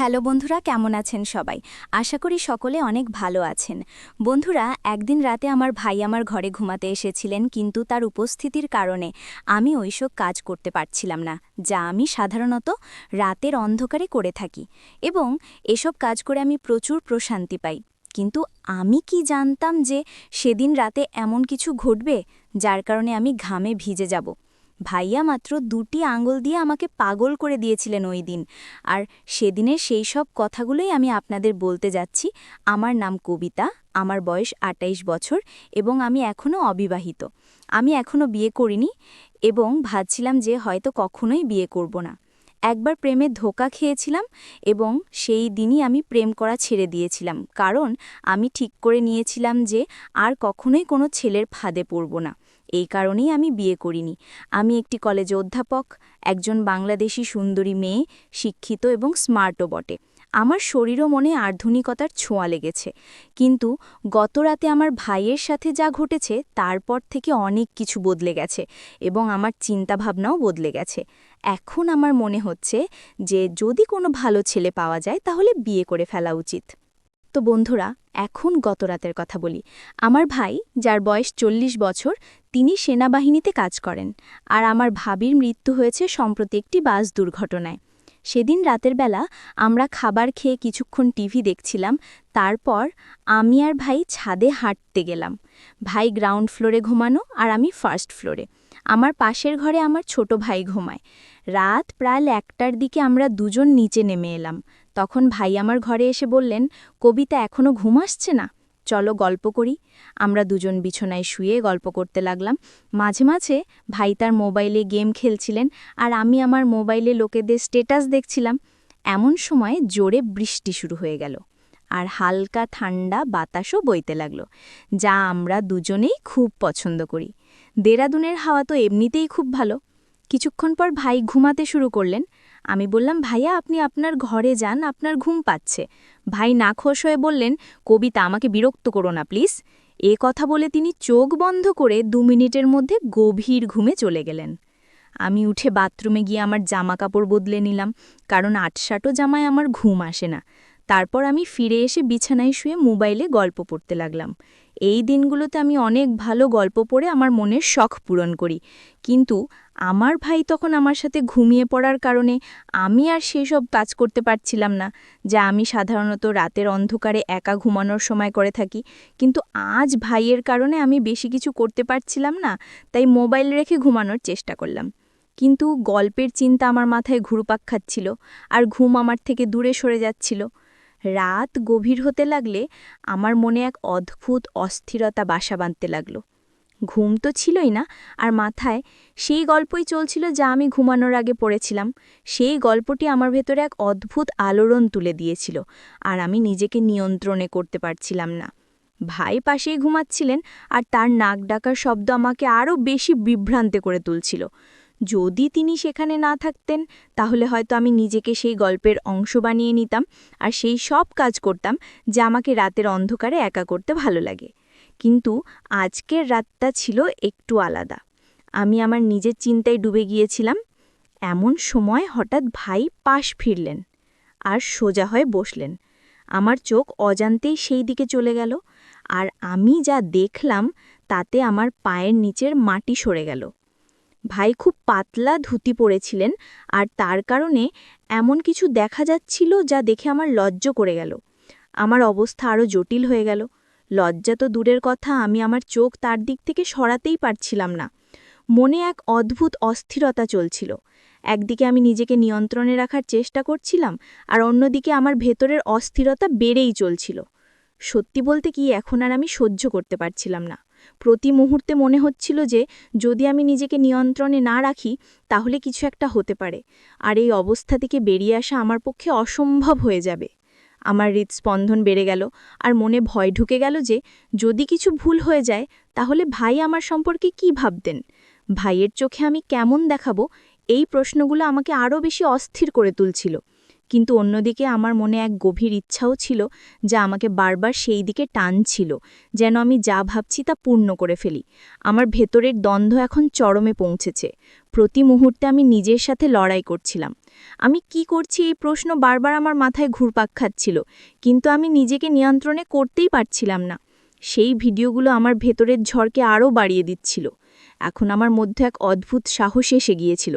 Hello বন্ধুরা, কেমন আছেন সবাই? আশা করি সকলে অনেক ভালো আছেন। বন্ধুরা, একদিন রাতে আমার ভাই আমার ঘরে ঘুমাতে এসেছিলেন, কিন্তু তার উপস্থিতির কারণে আমি ওইসব কাজ করতে পারছিলাম না, যা আমি সাধারণত রাতের অন্ধকারে করে থাকি। এবং এসব কাজ করে আমি প্রচুর প্রশান্তি পাই। কিন্তু আমি কি জানতাম যে সেদিন রাতে এমন কিছু ঘটবে, যার কারণে আমি ঘামে ভিজে যাব? ভাইয়া মাত্র দুটি আঙুল দিয়ে আমাকে পাগল করে দিয়েছিলেন ওই দিন। আর সেদিনের সেই সব কথাগুলোই আমি আপনাদের বলতে যাচ্ছি। আমার নাম কবিতা, আমার বয়স আটাইশ বছর এবং আমি এখনও অবিবাহিত। আমি এখনও বিয়ে করিনি এবং ভাবছিলাম যে হয়তো কখনোই বিয়ে করব না। একবার প্রেমে ধোকা খেয়েছিলাম এবং সেই দিনই আমি প্রেম করা ছেড়ে দিয়েছিলাম। কারণ আমি ঠিক করে নিয়েছিলাম যে আর কখনোই কোনো ছেলের ফাঁদে পড়ব না। এই কারণেই আমি বিয়ে করিনি। আমি একটি কলেজ অধ্যাপক, একজন বাংলাদেশি সুন্দরী মেয়ে, শিক্ষিত এবং স্মার্টও বটে। আমার শরীর ও মনে আধুনিকতার ছোঁয়া লেগেছে। কিন্তু গত রাতে আমার ভাইয়ের সাথে যা ঘটেছে, তারপর থেকে অনেক কিছু বদলে গেছে এবং আমার চিন্তাভাবনাও বদলে গেছে। এখন আমার মনে হচ্ছে যে, যদি কোনো ভালো ছেলে পাওয়া যায়, তাহলে বিয়ে করে ফেলা উচিত। তো বন্ধুরা, এখন গত রাতের কথা বলি। আমার ভাই, যার বয়স চল্লিশ বছর, তিনি সেনাবাহিনীতে কাজ করেন। আর আমার ভাবির মৃত্যু হয়েছে সম্প্রতি একটি বাস দুর্ঘটনায়। সেদিন রাতের বেলা আমরা খাবার খেয়ে কিছুক্ষণ টিভি দেখছিলাম, তারপর আমি আর ভাই ছাদে হাঁটতে গেলাম। ভাই গ্রাউন্ড ফ্লোরে ঘুমানো আর আমি ফার্স্ট ফ্লোরে। আমার পাশের ঘরে আমার ছোট ভাই ঘুমায়। রাত প্রায় একটার দিকে আমরা দুজন নিচে নেমে এলাম। তখন ভাই আমার ঘরে এসে বললেন, কবিতা এখনও ঘুম আসছে না? চলো গল্প করি। আমরা দুজন বিছনায় শুয়ে গল্প করতে লাগলাম। মাঝে মাঝে ভাই তার মোবাইলে গেম খেলছিলেন আর আমি আমার মোবাইলে লোকেদের স্টেটাস দেখছিলাম। এমন সময় জোরে বৃষ্টি শুরু হয়ে গেল আর হালকা ঠান্ডা বাতাসও বইতে লাগল, যা আমরা দুজনেই খুব পছন্দ করি। দেরাদুনের হাওয়া তো এমনিতেই খুব ভালো। কিছুক্ষণ পর ভাই ঘুমাতে শুরু করলেন আমি বললাম, ভাইয়া, আপনি আপনার ঘরে যান, আপনার ঘুম পাচ্ছে। ভাই নাখোশ হয়ে বললেন, কবিতা, আমাকে বিরক্ত করো না, প্লিজ। এ কথা বলে তিনি চোখ বন্ধ করে দু মিনিটের মধ্যে গভীর ঘুমে চলে গেলেন। আমি উঠে বাথরুমে গিয়ে আমার জামা কাপড় বদলে নিলাম, কারণ আটসাটো জামায় আমার ঘুম আসে না। তারপর আমি ফিরে এসে বিছানায় শুয়ে মোবাইলে গল্প পড়তে লাগলাম। এই দিনগুলোতে আমি অনেক ভালো গল্প পড়ে আমার মনের শখ পূরণ করি। কিন্তু আমার ভাই তখন আমার সাথে ঘুমিয়ে পড়ার কারণে আমি আর সেসব কাজ করতে পারছিলাম না, যা আমি সাধারণত রাতের অন্ধকারে একা ঘুমানোর সময় করে থাকি। কিন্তু আজ ভাইয়ের কারণে আমি বেশি কিছু করতে পারছিলাম না, তাই মোবাইল রেখে ঘুমানোর চেষ্টা করলাম। কিন্তু গল্পের চিন্তা আমার মাথায় ঘুরপাক খাচ্ছিল, আর ঘুম আমার থেকে দূরে সরে যাচ্ছিল। রাত গভীর হতে লাগলে আমার মনে এক অদ্ভুত অস্থিরতা বাসা বাঁধতে লাগল। ঘুম তো ছিলই না, আর মাথায় সেই গল্পই চলছিল যা আমি ঘুমানোর আগে পড়েছিলাম। সেই গল্পটি আমার ভেতরে এক অদ্ভুত আলোড়ন তুলে দিয়েছিল, আর আমি নিজেকে নিয়ন্ত্রণে করতে পারছিলাম না। ভাই পাশেই ঘুমাচ্ছিলেন, আর তার নাক ডাকার শব্দ আমাকে আরও বেশি বিভ্রান্তে করে তুলছিল। যদি তিনি সেখানে না থাকতেন, তাহলে হয়তো আমি নিজেকে সেই গল্পের অংশ বানিয়ে নিতাম আর সেই সব কাজ করতাম যা আমাকে রাতের অন্ধকারে একা করতে ভালো লাগে। কিন্তু আজকের রাতটা ছিল একটু আলাদা। আমি আমার নিজের চিন্তায় ডুবে গিয়েছিলাম। এমন সময় হঠাৎ ভাই পাশ ফিরলেন আর সোজা হয়ে বসলেন। আমার চোখ অজান্তেই সেই দিকে চলে গেল আর আমি যা দেখলাম তাতে আমার পায়ের নিচের মাটি সরে গেল। ভাই খুব পাতলা ধুতি পরেছিলেন আর তার কারণে এমন কিছু দেখা যাচ্ছিল যা দেখে আমার লজ্জ করে গেল। আমার অবস্থা আরও জটিল হয়ে গেল। লজ্জা তো দূরের কথা, আমি আমার চোখ তার দিক থেকে সরাতেই পারছিলাম না। মনে এক অদ্ভুত অস্থিরতা চলছিল। একদিকে আমি নিজেকে নিয়ন্ত্রণে রাখার চেষ্টা করছিলাম আর অন্যদিকে আমার ভেতরের অস্থিরতা বেড়েই চলছিল। সত্যি বলতে কি, এখন আর আমি সহ্য করতে পারছিলাম না। প্রতি মুহূর্তে মনে হচ্ছিল যে যদি আমি নিজেকে নিয়ন্ত্রণে না রাখি, তাহলে কিছু একটা হতে পারে। আর এই অবস্থা থেকে বেরিয়ে আসা আমার পক্ষে অসম্ভব হয়ে যাবে। আমার হৃদস্পন্দন বেড়ে গেল আর মনে ভয় ঢুকে গেল যে যদি কিছু ভুল হয়ে যায়, তাহলে ভাই আমার সম্পর্কে কি ভাবতেন? ভাইয়ের চোখে আমি কেমন দেখাবো? এই প্রশ্নগুলো আমাকে আরও বেশি অস্থির করে তুলছিল। কিন্তু অন্যদিকে আমার মনে এক গভীর ইচ্ছাও ছিল যা আমাকে বারবার সেই দিকে টানছিল, যেন আমি যা ভাবছি তা পূর্ণ করে ফেলি। আমার ভেতরের দ্বন্দ্ব এখন চরমে পৌঁছেছে। প্রতি মুহূর্তে আমি নিজের সাথে লড়াই করছিলাম। আমি কি করছি এই প্রশ্ন বারবার আমার মাথায় ঘুরপাক খাচ্ছিল, কিন্তু আমি নিজেকে নিয়ন্ত্রণে করতেই পারছিলাম না। সেই ভিডিওগুলো আমার ভেতরের ঝড়কে আরও বাড়িয়ে দিচ্ছিল। এখন আমার মধ্যে এক অদ্ভুত সাহস এসে গিয়েছিল।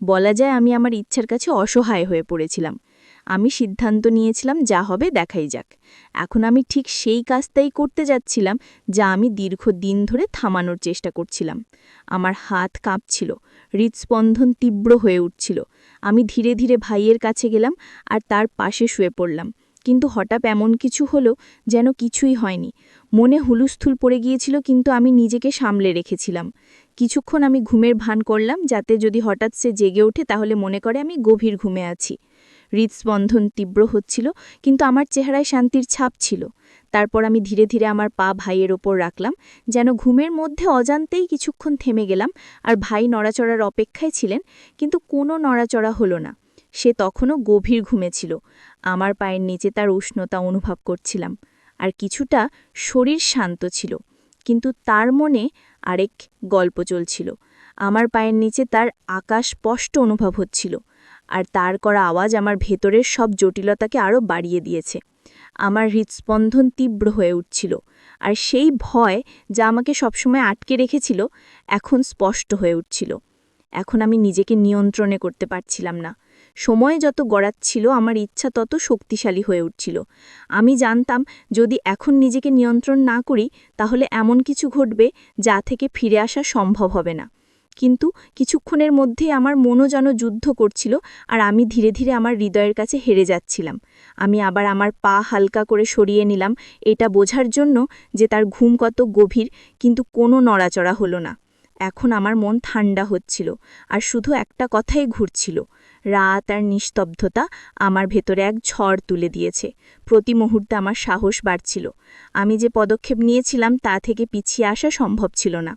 বলা যায় আমি আমার ইচ্ছার কাছে অসহায় হয়ে পড়েছিলাম। আমি সিদ্ধান্ত নিয়েছিলাম, যা হবে দেখাই যাক। এখন আমি ঠিক সেই কাজটাই করতে যাচ্ছিলাম, যা আমি দীর্ঘদিন ধরে থামানোর চেষ্টা করছিলাম। আমার হাত কাঁপছিল হৃদস্পন্দন তীব্র হয়ে উঠছিল। আমি ধীরে ধীরে ভাইয়ের কাছে গেলাম আর তার পাশে শুয়ে পড়লাম। কিন্তু হঠাৎ এমন কিছু হলো যেন কিছুই হয়নি। মনে হুলুস্থুল পড়ে গিয়েছিল, কিন্তু আমি নিজেকে সামলে রেখেছিলাম। কিছুক্ষণ আমি ঘুমের ভান করলাম, যাতে যদি হঠাৎ সে জেগে ওঠে, তাহলে মনে করে আমি গভীর ঘুমে আছি। হৃদস্পন্দন তীব্র হচ্ছিল, কিন্তু আমার চেহারায় শান্তির ছাপ ছিল। তারপর আমি ধীরে ধীরে আমার পা ভাইয়ের ওপর রাখলাম, যেন ঘুমের মধ্যে অজান্তেই কিছুক্ষণ থেমে গেলাম, আর ভাই নড়াচড়ার অপেক্ষায় ছিলেন, কিন্তু কোনো নড়াচড়া হলো না। সে তখনও গভীর ঘুমেছিল আমার পায়ের নিচে তার উষ্ণতা অনুভব করছিলাম, আর কিছুটা শরীর শান্ত ছিল, কিন্তু তার মনে আরেক গল্প চলছিল। আমার পায়ের নিচে তার আকাশ স্পষ্ট অনুভব হচ্ছিল। আর তার করা আওয়াজ আমার ভেতরের সব জটিলতাকে আরও বাড়িয়ে দিয়েছে। আমার হৃদস্পন্দন তীব্র হয়ে উঠছিল আর সেই ভয় যা আমাকে সবসময় আটকে রেখেছিল এখন স্পষ্ট হয়ে উঠছিল। এখন আমি নিজেকে নিয়ন্ত্রণে করতে পারছিলাম না। সময় যত গড়াচ্ছিল আমার ইচ্ছা তত শক্তিশালী হয়ে উঠছিল। আমি জানতাম, যদি এখন নিজেকে নিয়ন্ত্রণ না করি, তাহলে এমন কিছু ঘটবে যা থেকে ফিরে আসা সম্ভব হবে না। কিন্তু কিছুক্ষণের মধ্যেই আমার মনও যেন যুদ্ধ করছিল আর আমি ধীরে ধীরে আমার হৃদয়ের কাছে হেরে যাচ্ছিলাম। আমি আবার আমার পা হালকা করে সরিয়ে নিলাম, এটা বোঝার জন্য যে তার ঘুম কত গভীর, কিন্তু কোনো নড়াচড়া হলো না। এখন আমার মন ঠান্ডা হচ্ছিল আর শুধু একটা কথাই ঘুরছিল, রাত আর নিস্তব্ধতা আমার ভেতরে এক ঝড় তুলে দিয়েছে। প্রতি মুহূর্তে আমার সাহস বাড়ছিল। আমি যে পদক্ষেপ নিয়েছিলাম তা থেকে পিছিয়ে আসা সম্ভব ছিল না।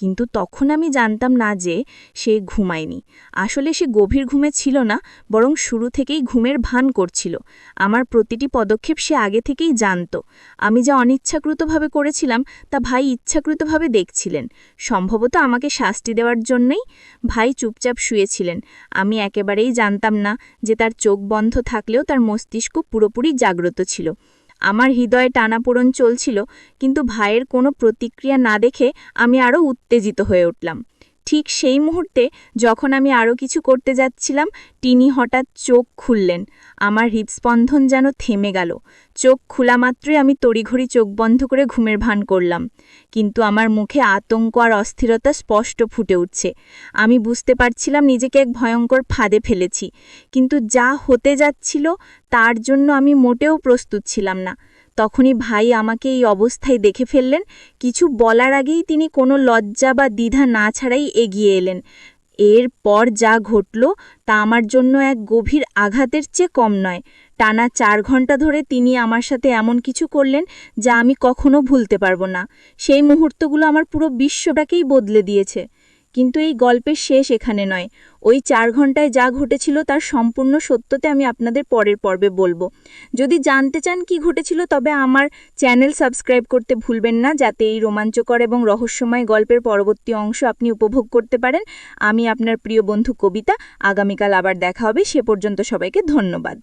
কিন্তু তখন আমি জানতাম না যে সে ঘুমায়নি। আসলে সে গভীর ঘুমে ছিল না, বরং শুরু থেকেই ঘুমের ভান করছিল। আমার প্রতিটি পদক্ষেপ সে আগে থেকেই জানত। আমি যা অনিচ্ছাকৃতভাবে করেছিলাম, তা ভাই ইচ্ছাকৃতভাবে দেখছিলেন। সম্ভবত আমাকে শাস্তি দেওয়ার জন্যই ভাই চুপচাপ শুয়েছিলেন। আমি একেবারেই জানতাম না যে তার চোখ বন্ধ থাকলেও তার মস্তিষ্ক পুরোপুরি জাগ্রত ছিল। আমার হৃদয়ে টানাপোড়ন চলছিল, কিন্তু ভাইয়ের কোনো প্রতিক্রিয়া না দেখে আমি আরও উত্তেজিত হয়ে উঠলাম। ঠিক সেই মুহূর্তে যখন আমি আরও কিছু করতে যাচ্ছিলাম, তিনি হঠাৎ চোখ খুললেন। আমার হৃদস্পন্দন যেন থেমে গেল। চোখ খোলা মাত্রই আমি তড়িঘড়ি চোখ বন্ধ করে ঘুমের ভান করলাম। কিন্তু আমার মুখে আতঙ্ক আর অস্থিরতা স্পষ্ট ফুটে উঠছে। আমি বুঝতে পারছিলাম নিজেকে এক ভয়ঙ্কর ফাঁদে ফেলেছি। কিন্তু যা হতে যাচ্ছিল, তার জন্য আমি মোটেও প্রস্তুত ছিলাম না। তখনই ভাই আমাকে এই অবস্থায় দেখে ফেললেন। কিছু বলার আগেই তিনি কোনো লজ্জা বা দ্বিধা না ছাড়াই এগিয়ে এলেন। এর পর যা ঘটল তা আমার জন্য এক গভীর আঘাতের চেয়ে কম নয়। টানা চার ঘণ্টা ধরে তিনি আমার সাথে এমন কিছু করলেন যা আমি কখনো ভুলতে পারব না। সেই মুহূর্তগুলো আমার পুরো বিশ্বটাকেই বদলে দিয়েছে। কিন্তু এই গল্পের শেষ এখানে নয়। ওই চার ঘন্টায় যা ঘটেছিল তার সম্পূর্ণ সত্যতে আমি আপনাদের পরের পর্বে বলব। যদি জানতে চান কি ঘটেছিল, তবে আমার চ্যানেল সাবস্ক্রাইব করতে ভুলবেন না, যাতে এই রোমাঞ্চকর এবং রহস্যময় গল্পের পরবর্তী অংশ আপনি উপভোগ করতে পারেন। আমি আপনার প্রিয় বন্ধু কবিতা, আগামীকাল আবার দেখা হবে। সে পর্যন্ত সবাইকে ধন্যবাদ।